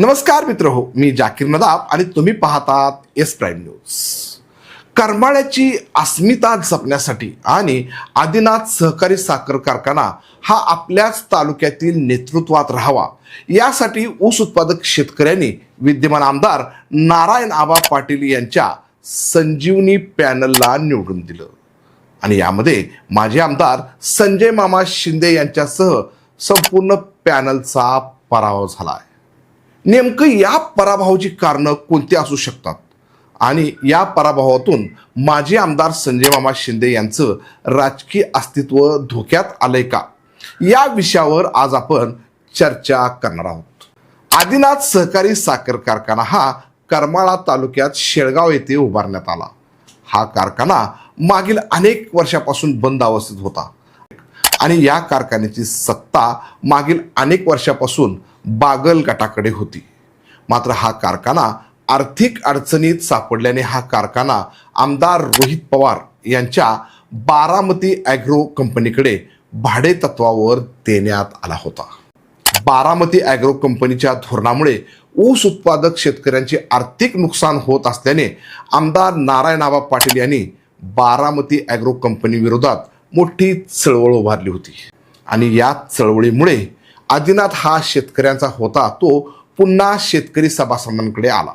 नमस्कार मित्र हो मी जाकीर नदाब आणि तुम्ही पाहतात एस प्राईम न्यूज. करमाळ्याची अस्मिता जपण्यासाठी आणि आदिनाथ सहकारी साखर कारखाना हा आपल्याच तालुक्यातील नेतृत्वात राहावा. यासाठी ऊस उत्पादक शेतकऱ्यांनी विद्यमान आमदार नारायण आबा पाटील यांच्या संजीवनी पॅनलला निवडून दिलं. आणि यामध्ये माजी आमदार संजय मामा शिंदे यांच्यासह संपूर्ण पॅनलचा पराभव झाला आहे नेमकं या पराभवाची कारणं कोणती असू शकतात? आणि या पराभवातून माजी आमदार संजय मामा शिंदे यांचं राजकीय अस्तित्व धोक्यात आलंय का? या विषयावर आज आपण चर्चा करणार आहोत. आदिनाथ सहकारी साखर कारखाना हा करमाळा तालुक्यात शेळगाव येथे उभारण्यात आला. हा कारखाना मागील अनेक वर्षापासून बंद अवस्थेत होता. आणि या कारखान्याची सत्ता मागील अनेक वर्षापासून बागल गटाकडे होती. मात्र हा कारखाना आर्थिक अडचणीत सापडल्याने हा कारखाना आमदार रोहित पवार यांच्या बारामती ॲग्रो कंपनीकडे भाडे तत्वावर देण्यात आला होता. बारामती ॲग्रो कंपनीच्या धोरणामुळे ऊस उत्पादक शेतकऱ्यांचे आर्थिक नुकसान होत असल्याने आमदार नारायणआबा पाटील यांनी बारामती ॲग्रो कंपनीविरोधात मोठी चळवळ उभारली होती. आणि या चळवळीमुळे आदिनाथ हा शेतकऱ्यांचा होता तो पुन्हा शेतकरी सभासदांकडे आला.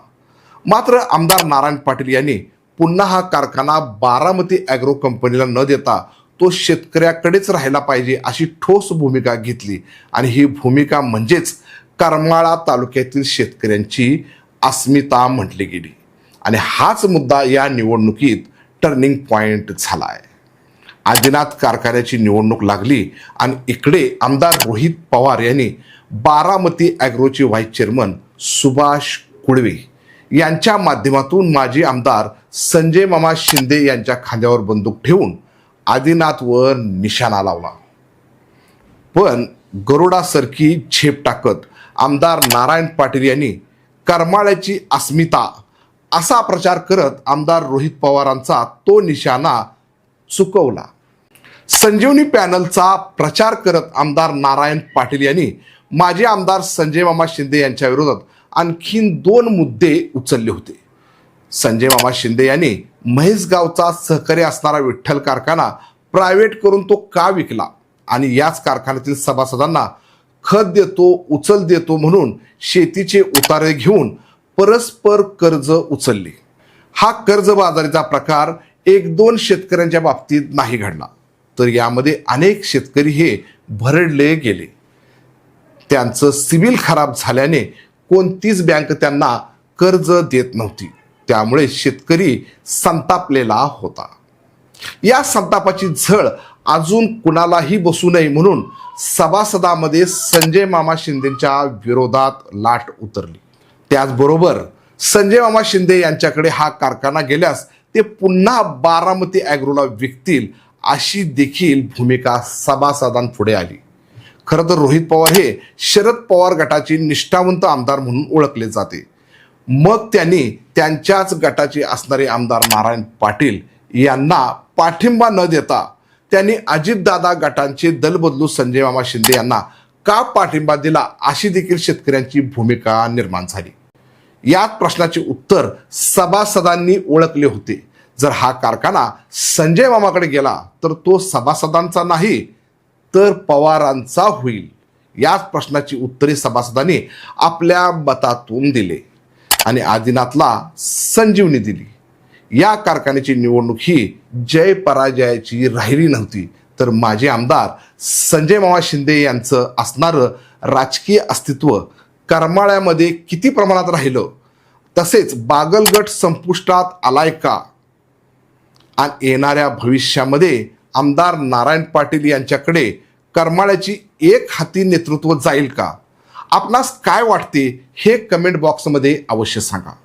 मात्र आमदार नारायण पाटील यांनी पुन्हा हा कारखाना बारामती ॲग्रो कंपनीला न देता तो शेतकऱ्याकडेच राहायला पाहिजे अशी ठोस भूमिका घेतली. आणि ही भूमिका म्हणजेच करमाळा तालुक्यातील शेतकऱ्यांची अस्मिता म्हटली गेली. आणि हाच मुद्दा या निवडणुकीत टर्निंग पॉईंट झाला आहे आदिनाथ कारखान्याची निवडणूक लागली आणि इकडे आमदार रोहित पवार यांनी बारामती ॲग्रोचे व्हाईस चेअरमन सुभाष कुळवे यांच्या माध्यमातून माजी आमदार संजय मामा शिंदे यांच्या खांद्यावर बंदूक ठेवून आदिनाथवर निशाणा लावला. पण गरुडासारखी झेप टाकत आमदार नारायण पाटील यांनी करमाळ्याची अस्मिता असा प्रचार करत आमदार रोहित पवारांचा तो निशाणा चुकवला. संजीवनी पॅनलचा प्रचार करत आमदार नारायण पाटील यांनी माजी आमदार संजय मामा शिंदे यांच्या विरोधात आणखीन दोन मुद्दे उचलले होते. संजय मामा शिंदे यांनी महेशगावचा सहकारी असणारा विठ्ठल कारखाना प्रायव्हेट करून तो का विकला आणि याच कारखान्यातील सभासदांना खत देतो उचल देतो म्हणून शेतीचे उतारे घेऊन परस्पर कर्ज उचलले. हा कर्जबाजारीचा प्रकार एक दोन शेतकऱ्यांच्या बाबतीत नाही घडला. तर यामध्ये अनेक शेतकरी हे भरडले गेले. त्यांचं सिबिल खराब झाल्याने कोणतीच बँक त्यांना कर्ज देत नव्हती. त्यामुळे शेतकरी संतापलेला होता. या संतापाची झळ अजून कुणालाही बसू नये म्हणून सभासदामध्ये संजय मामा शिंदेच्या विरोधात लाट उतरली. त्याचबरोबर संजय मामा शिंदे यांच्याकडे हा कारखाना गेल्यास ते पुन्हा बारामती ॲग्रोला विकतील अशी देखील भूमिका सभासदांपुढे आली. खरं तर रोहित पवार हे शरद पवार गटाचे निष्ठावंत आमदार म्हणून ओळखले जाते. मग त्यांनी त्यांच्याच गटाचे असणारे आमदार नारायण पाटील यांना पाठिंबा न देता त्यांनी अजितदादा गटांचे दल बदलू संजय मामा शिंदे यांना का पाठिंबा दिला अशी देखील शेतकऱ्यांची भूमिका निर्माण झाली. यात प्रश्नाचे उत्तर सभासदांनी ओळखले होते. जर हा कारखाना संजय मामाकडे गेला तर तो सभासदांचा नाही तर पवारांचा होईल. याच प्रश्नाची उत्तरे सभासदांनी आपल्या मतातून दिले आणि आदिनाथला संजीवनी दिली. या कारखान्याची निवडणूक ही जय पराजयाची राहिली नव्हती तर माजी आमदार संजय मामा शिंदे यांचं असणारं राजकीय अस्तित्व करमाळ्यामध्ये किती प्रमाणात राहिलं? तसेच बागलगट संपुष्टात आलाय का? आणि येणाऱ्या भविष्यामध्ये आमदार नारायण पाटील यांच्याकडे करमाळ्याची एक हाती नेतृत्व जाईल का? आपणास काय वाटते हे कमेंट बॉक्समध्ये अवश्य सांगा.